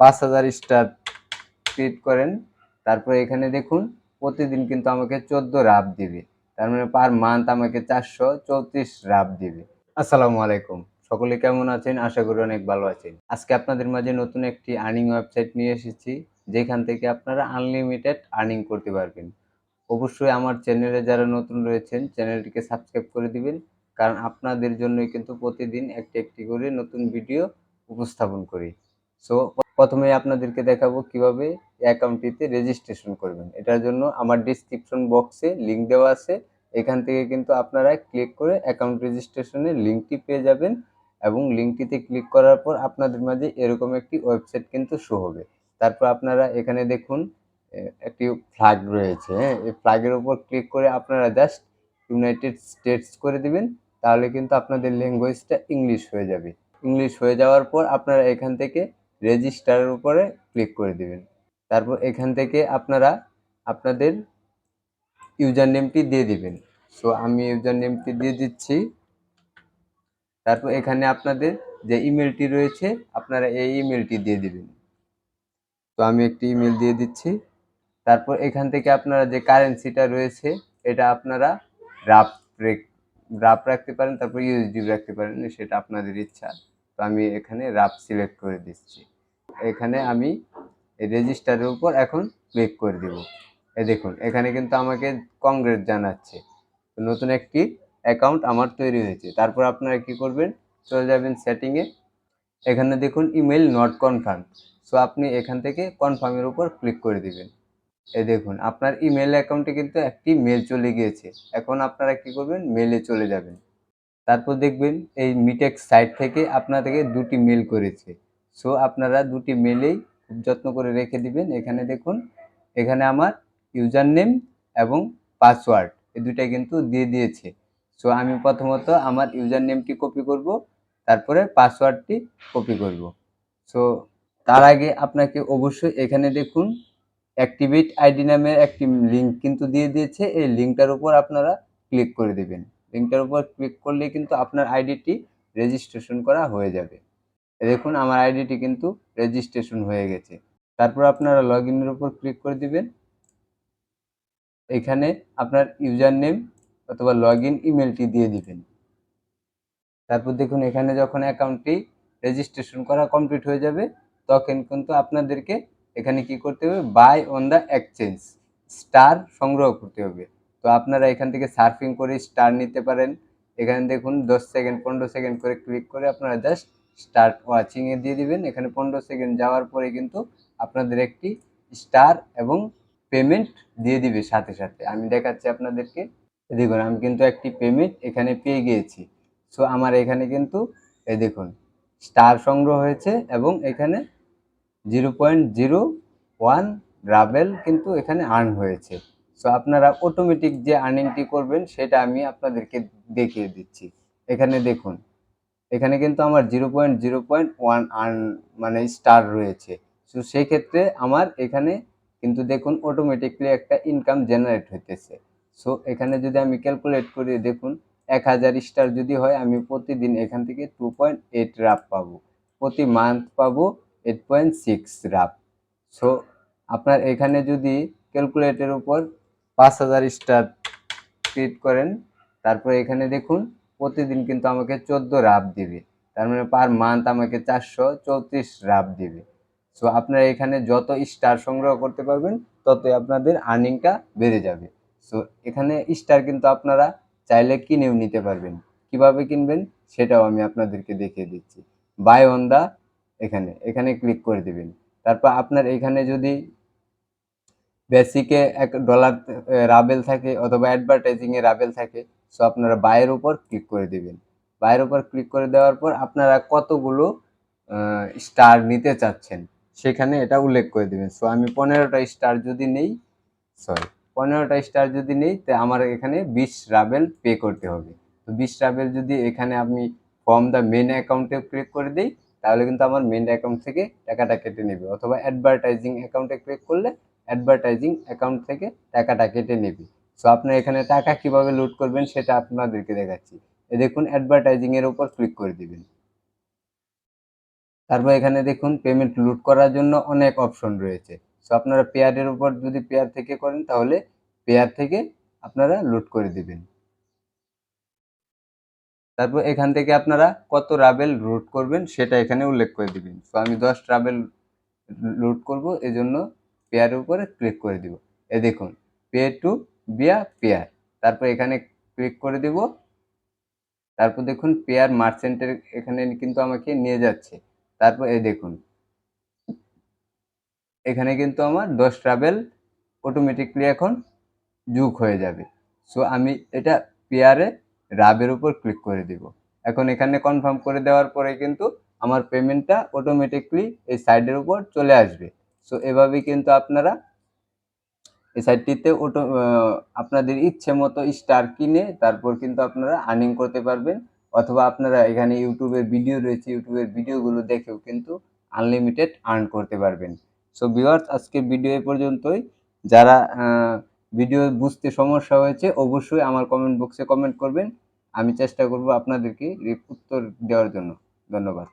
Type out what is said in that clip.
পাঁচ হাজার star create করেন। তারপর এখানে দেখুন, প্রতিদিন কিন্তু আমাকে চোদ্দ রাব দিবে। তার মানে পার মান্থ আমাকে চারশো চৌত্রিশ রাব দিবে। আসসালামু আলাইকুম। সকলে কেমন আছেন? আশা করি অনেক ভালো আছেন। আজকে আপনাদের মাঝে নতুন একটি আর্নিং ওয়েবসাইট নিয়ে এসেছি, যেখান থেকে আপনারা আনলিমিটেড আর্নিং করতে পারবেন। অবশ্যই আমার চ্যানেলে যারা নতুন রয়েছেন চ্যানেলটিকে সাবস্ক্রাইব করে দিবেন, কারণ আপনাদের জন্যই কিন্তু প্রতিদিন একটি একটি করে নতুন ভিডিও উপস্থাপন করি। সো প্রথমে আপনাদেরকে দেখাবো কীভাবে অ্যাকাউন্টটিতে রেজিস্ট্রেশন করবেন। এটার জন্য আমার ডিসক্রিপশন বক্সে লিংক দেওয়া আছে। এখান থেকে কিন্তু আপনারা ক্লিক করে অ্যাকাউন্ট রেজিস্ট্রেশনের লিঙ্কটি পেয়ে যাবেন এবং লিঙ্কটিতে ক্লিক করার পর আপনাদের মাঝে এরকম একটি ওয়েবসাইট কিন্তু শো হবে। তারপর আপনারা এখানে দেখুন একটি ফ্ল্যাগ রয়েছে হ্যাঁ? এই ফ্ল্যাগের উপর ক্লিক করে আপনারা জাস্ট ইউনাইটেড স্টেটস করে দিবেন, তাহলে কিন্তু আপনাদের ল্যাঙ্গুয়েজটা ইংলিশ হয়ে যাবে। ইংলিশ হয়ে যাওয়ার পর আপনারা এখান থেকে রেজিস্টারের উপরে ক্লিক করে দিবেন। তারপর এখান থেকে আপনারা আপনাদের ইউজার নেমটি দিয়ে দিবেন। সো আমি ইউজার নেমটি দিয়ে দিচ্ছি। তারপর এখানে আপনাদের যে ইমেলটি রয়েছে, আপনারা এই ইমেলটি দিয়ে দিবেন। তো আমি একটি ইমেল দিয়ে দিচ্ছি। তারপর এখান থেকে আপনারা যে কারেন্সিটা রয়েছে, এটা আপনারা রাফ রাফ রাখতে পারেন, তারপর ইউএসডি রাখতে পারেন, সেটা আপনাদের ইচ্ছা। তো আমি এখানে রাফ সিলেক্ট করে দিচ্ছি। এখানে আমি রেজিস্টারের উপর এখন ক্লিক করে দেব। এই দেখুন, এখানে কিন্তু আমাকে কংগ্রেস জানাচ্ছে। নতুন একটি অ্যাকাউন্ট আমার তৈরি হয়েছে। তারপর আপনারা কি করবেন? চলে যাবেন সেটিংয়ে এখানে দেখুন ইমেল নট কনফার্ম সো আপনি এখান থেকে কনফার্মের উপর ক্লিক করে দিবেন। এই দেখুন, আপনার ইমেল অ্যাকাউন্টে কিন্তু একটি মেল চলে গিয়েছে। এখন আপনারা কি করবেন? মেলে চলে যাবেন। তারপর দেখবেন, এই মিটেক সাইট থেকে আপনাদেরকে দুটি মেল করেছে। সো আপনারা দুটি মেলেই খুব যত্ন করে রেখে দিবেন। এখানে দেখুন, এখানে আমার ইউজার নেম এবং পাসওয়ার্ড এই দুটাই কিন্তু দিয়ে দিয়েছে। সো আমি প্রথমত আমার ইউজার নেমটি কপি করব, তারপরে পাসওয়ার্ডটি কপি করব। সো তার আগে আপনাকে অবশ্যই এখানে দেখুন অ্যাক্টিভেট আইডি নামের একটি লিঙ্ক কিন্তু দিয়ে দিয়েছে। এই লিঙ্কটার উপর আপনারা ক্লিক করে দেবেন। লিঙ্কটার উপর ক্লিক করলে কিন্তু আপনার আইডিটি রেজিস্ট্রেশন করা হয়ে যাবে। দেখুন, আমার আইডিটি কিন্তু রেজিস্ট্রেশন হয়ে গেছে। তারপর আপনারা লগ ইনের উপর ক্লিক করে দিবেন। এখানে আপনার ইউজার নেম অথবা লগ ইন ইমেলটি দিয়ে দিবেন। তারপর দেখুন, এখানে যখন অ্যাকাউন্টটি রেজিস্ট্রেশন করা কমপ্লিট হয়ে যাবে, তখন কিন্তু আপনাদেরকে এখানে কি করতে হবে? Buy on the exchange star সংগ্রহ করতে হবে। তো আপনারা এখান থেকে সার্ফিং করে স্টার নিতে পারেন। এখানে দেখুন, দশ সেকেন্ড, পনেরো সেকেন্ড করে ক্লিক করে আপনারা জাস্ট স্টার্ট ওয়াচিংয়ে দিয়ে দিবেন। এখানে পনেরো সেকেন্ড যাওয়ার পরে কিন্তু আপনাদের একটি স্টার এবং পেমেন্ট দিয়ে দিবে সাথে সাথে। আমি দেখাচ্ছি আপনাদেরকে। দেখুন, আমি কিন্তু একটি পেমেন্ট এখানে পেয়ে গিয়েছি। সো আমার এখানে কিন্তু, এই দেখুন স্টার সংগ্রহ হয়েছে এবং এখানে zero point zero one ruble কিন্তু এখানে আর্ন হয়েছে। সো আপনারা অটোমেটিক যে আর্নিংটি করবেন, সেটা আমি আপনাদেরকে দেখিয়ে দিচ্ছি। এখানে দেখুন এখানে কিন্তু আমার zero point zero point one earn মানে স্টার রয়েছে। সো সেই ক্ষেত্রে আমার এখানে কিন্তু দেখুন অটোমেটিকলি একটা ইনকাম জেনারেট হইতেছে। সো এখানে যদি আমি ক্যালকুলেট করি, দেখুন এক হাজার স্টার যদি হয়, আমি প্রতিদিন এখান থেকে টু পয়েন্ট এইট রাফ পাবো। প্রতি মান্থ পাবো eight point six rough so আপনার এখানে যদি ক্যালকুলেটের উপর পাঁচ হাজার স্টার ক্রিয়েট করেন, তারপর এখানে দেখুন প্রতিদিন কিন্তু আমাকে চোদ্দ রাপ দিবে। তার মানে পার মান্থ আমাকে চারশো চৌত্রিশ রাপ দিবে। সো আপনারা এখানে যত স্টার সংগ্রহ করতে পারবেন, ততই আপনাদের আর্নিংটা বেড়ে যাবে। সো এখানে স্টার কিন্তু আপনারা চাইলে কিনেও নিতে পারবেন। কীভাবে কিনবেন? সেটাও আমি আপনাদেরকে দেখিয়ে দিচ্ছি। বাই অন দা এখানে এখানে ক্লিক করে দিবেন। তারপর আপনার এখানে যদি বেসিকে এক ডলার রাবেল থাকে অথবা অ্যাডভার্টাইজিং এ রাবেল থাকে সো আপনারা বাইয়ের উপর ক্লিক করে দিবেন। বাইয়ের উপর ক্লিক করে দেওয়ার পর আপনারা কতগুলো স্টার নিতে চাচ্ছেন, সেখানে এটা উল্লেখ করে দিবেন। সো আমি পনেরোটা স্টার যদি নেই সরি পনেরোটা স্টার যদি নেই, তো আমার এখানে বিশ রাবেল পে করতে হবে। তো বিশ রাবেল যদি এখানে আমি ফর্ম দ্য মেন অ্যাকাউন্টে ক্লিক করে দিই, তাহলে কিন্তু আমার মেন অ্যাকাউন্ট থেকে টাকাটা কেটে নেবে। অথবা অ্যাডভার্টাইজিং অ্যাকাউন্টে ক্লিক করলে অ্যাডভার্টাইজিং অ্যাকাউন্ট থেকে টাকাটা কেটে নেবে। সো আপনার এখানে টাকা কীভাবে লুট করবেন সেটা আপনাদেরকে দেখাচ্ছি। এ দেখুন অ্যাডভার্টাইজিং এর উপর ক্লিক করে দিবেন। তারপর এখানে দেখুন পেমেন্ট লুট করার জন্য অনেক অপশন রয়েছে। সো আপনারা পেয়ারের উপর যদি পেয়ার থেকে করেন, তাহলে পেয়ার থেকে আপনারা লুট করে দিবেন। তারপর এখান থেকে আপনারা কত রাবেল রুট করবেন সেটা এখানে উল্লেখ করে দিবেন। তো আমি দশ রাবেল লুট করব, এজন্য পেয়ারের উপরে ক্লিক করে দিব। এ দেখুন পে টু বিয়া পেয়ার তারপর এখানে ক্লিক করে দিব। তারপর দেখুন পেয়ার মার্চেন্টের এখানে কিন্তু আমাকে নিয়ে যাচ্ছে। তারপর এই দেখুন। এখানে কিন্তু আমার দশ ট্রাভেল অটোমেটিকলি এখন যুগ হয়ে যাবে। সো আমি এটা পেয়ারে রাবের উপর ক্লিক করে দিব। এখন এখানে কনফার্ম করে দেওয়ার পরে কিন্তু আমার পেমেন্টটা অটোমেটিকলি এই সাইডের উপর চলে আসবে। সো এভাবেই কিন্তু আপনারা এই সাইটটিতে অটো আপনাদের ইচ্ছে মতো স্টার কিনে তারপর কিন্তু আপনারা আর্নিং করতে পারবেন। অথবা আপনারা এখানে ইউটিউবের ভিডিও রয়েছে ইউটিউবের ভিডিওগুলো দেখেও কিন্তু আনলিমিটেড আর্ন করতে পারবেন। সো ভিউয়ার্স আজকের ভিডিও এ পর্যন্তই। যারা ভিডিও বুঝতে সমস্যা হয়েছে, অবশ্যই আমার কমেন্ট বক্সে কমেন্ট করবেন। আমি চেষ্টা করব আপনাদেরকে উত্তর দেওয়ার জন্য। ধন্যবাদ।